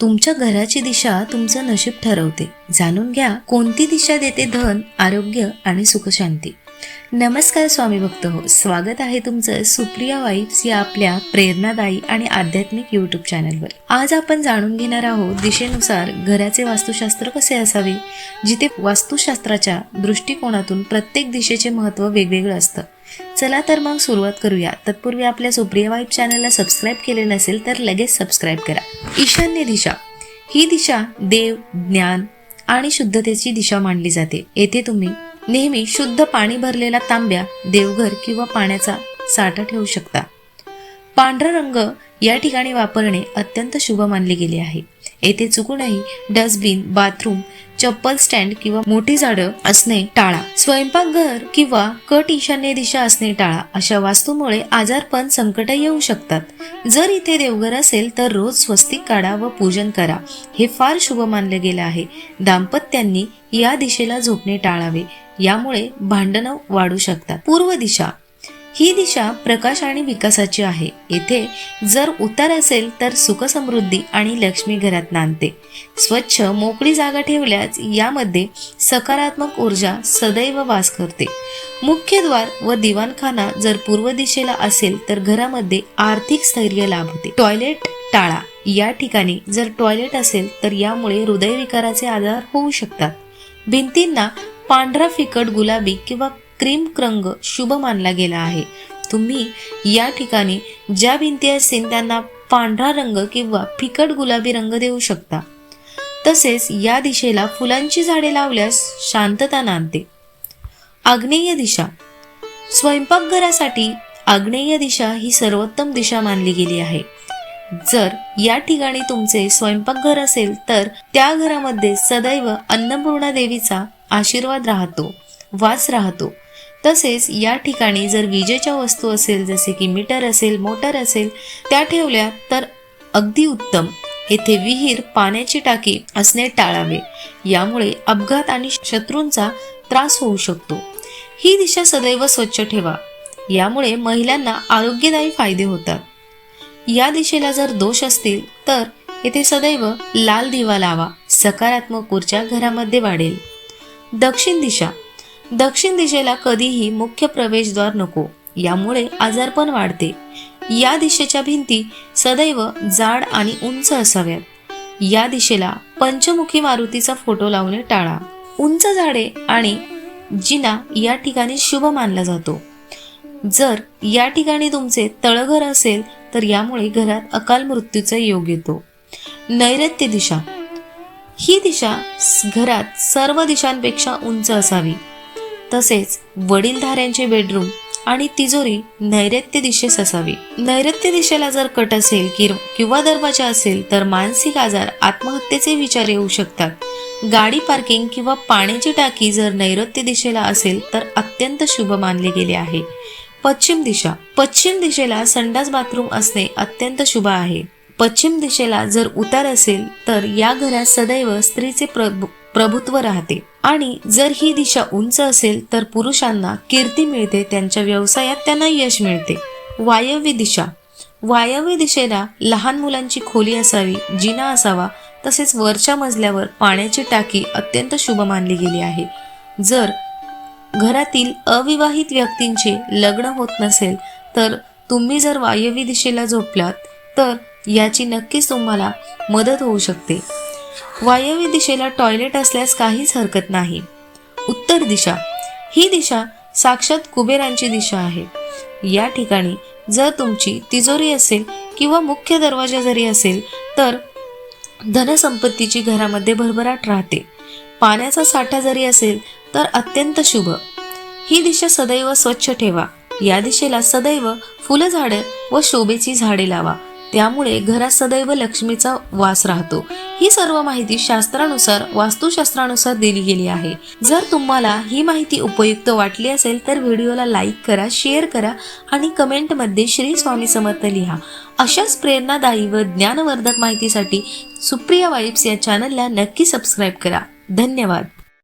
तुमच्या घराची दिशा तुमचं नशीब ठरवते. जाणून घ्या कोणती दिशा देते धन आरोग्य आणि सुखशांती. नमस्कार स्वामी भक्त हो. स्वागत आहे तुमचं सुप्रिया वाईफ्स या आपल्या प्रेरणादायी आणि आध्यात्मिक युट्यूब चॅनलवर आज आपण जाणून घेणार आहोत दिशेनुसार घराचे वास्तुशास्त्र कसे असावे जिथे वास्तुशास्त्राच्या दृष्टिकोनातून प्रत्येक दिशेचे महत्त्व वेगवेगळं असतं. चला तर मग सुरुवात करूया. तत्पूर्वी आपल्या सुप्रिया वाईब चॅनलला सबस्क्राईब केले नसेल तर लगेच सबस्क्राईब करा. ईशान्य दिशा. ही दिशा देव ज्ञान आणि शुद्धतेची दिशा मानली जाते. येथे तुम्ही नेहमी शुद्ध पाणी भरलेला तांब्या देवघर किंवा पाण्याचा साठा ठेवू शकता. पांढरा रंग या ठिकाणी वापरणे अत्यंत शुभ मानले गेले आहे. येथे चुकूनही डस्टबिन बाथरूम चप्पल स्टँड किंवा मोठी झाडं असणे टाळा. स्वयंपाकघर किंवा कट ईशान्य दिशा असणे टाळा. अशा वास्तूमुळे आजारपण संकट येऊ शकतात. जर इथे देवघर असेल तर रोज स्वस्तिक काढा व पूजन करा. हे फार शुभ मानले गेले आहे. दाम्पत्यांनी या दिशेला झोपणे टाळावे. यामुळे भांडणं वाढू शकतात. पूर्व दिशा. ही दिशा प्रकाश आणि विकासाची आहे. येथे जर उतार असेल तर सुखसमृद्धी आणि लक्ष्मी घरात नांदते. स्वच्छ मोकळी जागा ठेवल्यास यामध्ये सकारात्मक ऊर्जा सदैव वास करते. मुख्य द्वार व दिवाणखाना जर पूर्व दिशेला असेल तर घरामध्ये आर्थिक स्थैर्य लाभ होते. टॉयलेट टाळा. या ठिकाणी जर टॉयलेट असेल तर यामुळे हृदयविकाराचे आजार होऊ शकतात. भिंतींना पांढरा फिकट गुलाबी किंवा क्रीम रंग शुभ मानला गेला आहे. तुम्ही या ठिकाणी ज्या भिंती असतील त्यांना पांढरा रंग किंवा फिकट गुलाबी रंग देऊ शकता. तसेच या दिशेला फुलांची झाडे लावल्यास शांतता नांदते. आग्नेय दिशा. स्वयंपाकघरासाठी आग्नेय दिशा ही सर्वोत्तम दिशा मानली गेली आहे. जर या ठिकाणी तुमचे स्वयंपाकघर असेल तर त्या घरामध्ये सदैव अन्नपूर्णा देवीचा आशीर्वाद राहतो वास राहतो. तसेच या ठिकाणी जर विजेच्या वस्तू असेल जसे की मीटर असेल मोटर असेल त्या ठेवल्या तर अगदी उत्तम. येथे विहीर पाण्याची टाकी असणे टाळावे. यामुळे अपघात आणि शत्रूंचा त्रास होऊ शकतो. ही दिशा सदैव स्वच्छ ठेवा. यामुळे महिलांना आरोग्यदायी फायदे होतात. या दिशेला जर दोष असतील तर येथे सदैव लाल दिवा लावा. सकारात्मक ऊर्जा घरामध्ये वाढेल. दक्षिण दिशा. दक्षिण दिशेला कधीही मुख्य प्रवेशद्वार नको. यामुळे आजारपण वाढते. या दिशेच्या भिंती सदैव जाड आणि उंच असाव्यात. या दिशेला पंचमुखी मारुतीचा फोटो लावणे टाळा. उंच झाडे आणि जिना या ठिकाणी शुभ मानला जातो. जर या ठिकाणी तुमचे तळघर असेल तर यामुळे घरात अकाल मृत्यूचा योग येतो. नैऋत्य दिशा. ही दिशा घरात सर्व दिशांपेक्षा उंच असावी. तसेच वडीलधाऱ्यांचे बेडरूम आणि तिजोरी नैऋत्य दिशेस असावी. नैऋत्य दिशेला जर कट असेल किंवा दरवाजा असेल तर मानसिक आजार आत्महत्येचे विचार येऊ शकतात. गाडी पार्किंग किंवा पाण्याची टाकी जर नैऋत्य दिशेला असेल तर अत्यंत शुभ मानले गेले आहे. पश्चिम दिशा पश्चिम दिशेला संडास बाथरूम असणे अत्यंत शुभ आहे. पश्चिम दिशेला जर उतार असेल तर या घरात सदैव स्त्रीचे प्रभु प्रभुत्व राहते. आणि जर ही दिशा उंच असेल तर पुरुषांना कीर्ती मिळते त्यांच्या व्यवसायात त्यांना यश मिळते. वायव्य दिशा. वायव्य दिशेला लहान मुलांची खोली असावी जिना असावा तसेच वरच्या मजल्यावर पाण्याची टाकी अत्यंत शुभ मानली गेली आहे. जर घरातील अविवाहित व्यक्तींचे लग्न होत नसेल तर तुम्ही जर वायव्य दिशेला झोपलात तर याची नक्कीच तुम्हाला मदत होऊ शकते. वायव्य दिशेला टॉयलेट असल्यास काहीच हरकत नाही. उत्तर दिशा. ही दिशा साक्षात कुबेरांची दिशा आहे. या ठिकाणी जर तुमची तिजोरी असेल किंवा मुख्य दरवाजा जरी असेल तर धनसंपत्तीची घरामध्ये भरभराट राहते. पाण्याचा साठा जरी असेल तर अत्यंत शुभ. ही दिशा सदैव स्वच्छ ठेवा. या दिशेला सदैव फुलझाडं व शोभेची झाडे लावा. त्यामुळे घरात सदैव लक्ष्मीचा वास राहतो. ही सर्व माहिती शास्त्रानुसार वास्तुशास्त्रानुसार दिली गेली आहे. जर तुम्हाला ही माहिती उपयुक्त वाटली असेल तर व्हिडिओला लाईक करा शेअर करा आणि कमेंटमध्ये श्री स्वामी समर्थ लिहा. अशाच प्रेरणादायी व ज्ञानवर्धक माहितीसाठी सुप्रिया वाईब्स या चॅनलला नक्की सबस्क्राईब करा. धन्यवाद.